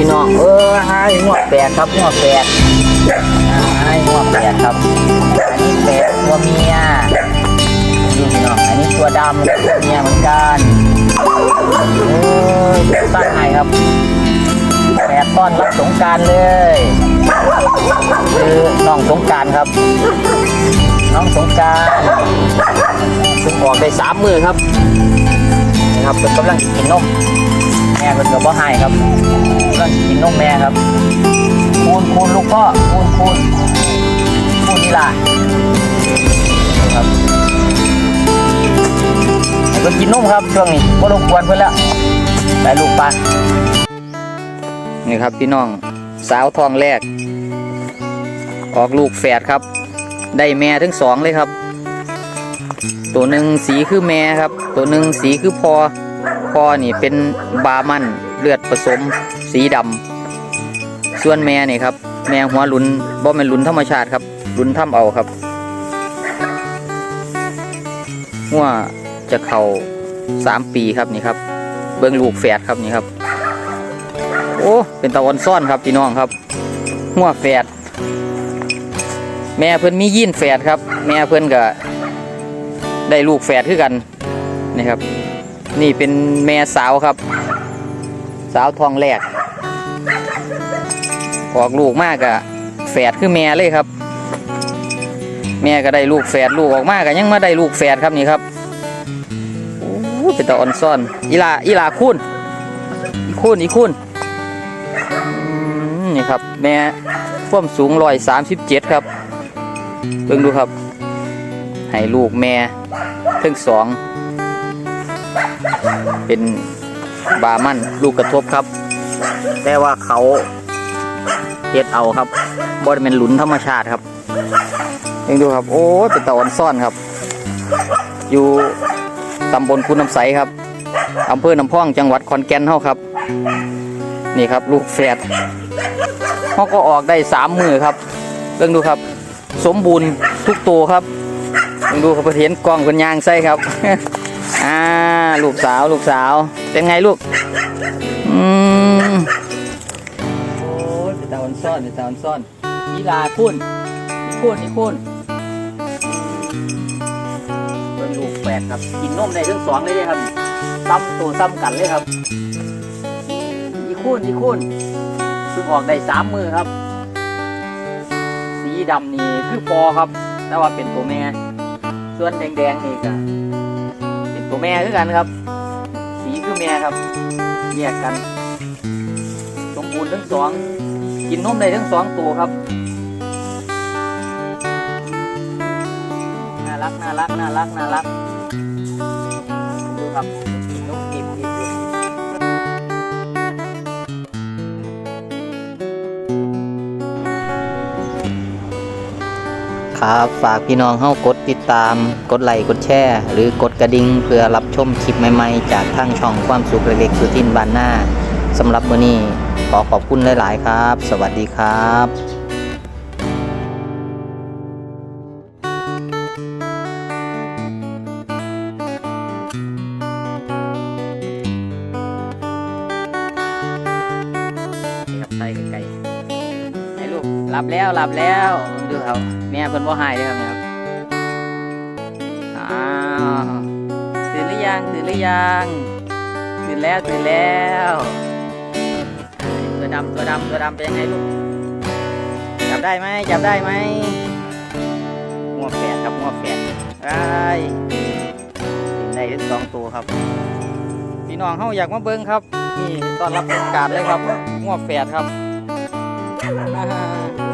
พี่น้องเออหายงวดแปดครับงวดแปดหายงวดแปดครับอันนี้แปดตัวเมียนี่พี่น้องอันนี้ตัวดำตัวเมียเหมือนกันเอ้ยตั้งไงครับแปดต้อนรับสงการเลยคือน้องสงการครับ น้องสงการซึ่งออกได้สามมือครับนะครับเป็นกำลังกินนม แม่เป็นกับพ่ให้ครับกำลังกินนมแม่ครับ คูณคูณลูกพ่อคูณคูณคูณนี่ล่ะครับให้เพิ่นกินนมครับช่วงนี้ก็รบกวนเพิ่นแล้วไปลูกปลานี่ครับพี่น้องสาวทองแรก ออกลูกแฝดครับ ได้แม่ทั้งสองเลยครับ ตัวหนึ่งสีคือแม่ครับ ตัวหนึ่งสีคือพอ พอนี่เป็นบามันเลือดผสมสีดำส่วนแม่นี่ครับ แม่หัวลุนบ่เป็นลุนธรรมชาติครับลุนถ้ำเอาครับหัวจะเข่าสามปีครับนี่ครับ เบิ้งลูกแฝดครับนี่ครับ โอ้เป็นตะวันซ่อนครับพี่น้องครับหัวแฝดแม่เพิ่อนมียีนแฝดครับ แม่เพิ่อนก็ได้ลูกแฝดคือกันนี่ครับ นี่เป็นแม่สาวครับ สาวทองแรกออกลูกมากอะแฝดคือแม่เลยครับ แม่ก็ได้ลูกแฝดลูกออกมากก็ยังมาได้ลูกแฝดครับนี่ครับโอ้เป็นตาอ่อนซ่อนอีลาอีลาคูนอีคูนอีคูนอืมนี่ครับ แม่ความสูงร้อยสามสิบเจ็ดครับเบิ่งดูครับ ให้ลูกแม่ทั้งสอง เป็นบามันลูกกระทบครับ แต่ว่าเขาเฮ็ดเอาครับบ่ได้เป็นหลุนธรรมชาติครับเบิ่งดูครับ โอ้เป็นตะวันซ่อนครับ อยู่ตำบลคุณน้ำใสครับอำเภอน้ำพ่องจังหวัดขอนแก่นเฮาครับ นี่ครับลูกแฝดเขาก็ออกได้สามมือครับเบิ่องดูครับ สมบูรณ์ทุกตัวครับลองดูครับเห็นกล้องคนยางใส่ครับ อ่าลูกสาวลูกสาว เป็นไงลูก อืมโอ้ยเป็นตาวันซ่อนเป็นตาวันซ่อนนีลาคุณนี่คุณนี่คุณเป็นลูกแฝดครับ กินนมได้ทั้งสองเลยเด้ครับซ้ำตัวซ้ำกันเลยครับอีคุณอีคุณเพิ่งออกได้สามมือครับ สีดำนี่คือพอครับ แต่ว่าเป็นตัวแม่ ส่วนแดงๆนี่ก็ ตัวแม่คือกันครับ สีคือแม่ครับแยกกัน สมบูรณ์ทั้งสองกินนมได้ทั้งสองตัวครับน่ารักน่ารักน่ารักน่ารักดูครับ ครับ ฝากพี่น้องเข้ากดติดตาม กดไลค์กดแชร์หรือกดกระดิ่งเพื่อรับชมคลิปใหม่ๆ จากทางช่องความสุขเล็กๆสุทินบานหน้าสำหรับมื้อนี้ขอขอบคุณหลาย ๆ ครับ สวัสดีครับ หลับแล้วหลับแล้วดูเขาแม่เพิ่นว่าหายเลยครับเนี่ยครับอ้าวตื่นหรือยังตื่นหรือยังตื่นแล้วตื่นแล้วตัวดำตัวดำตัวดำเป็นยังไงลูกจับได้ไหมจับได้ไหมหัวแฝดครับหัวแฝดไอ้กินได้ทั้งสองตัวครับพี่น้องเขาอยากมาเบิ้งครับนี่ต้อนรับสงการเลยครับหัวแฝดครับ Ha ha ha.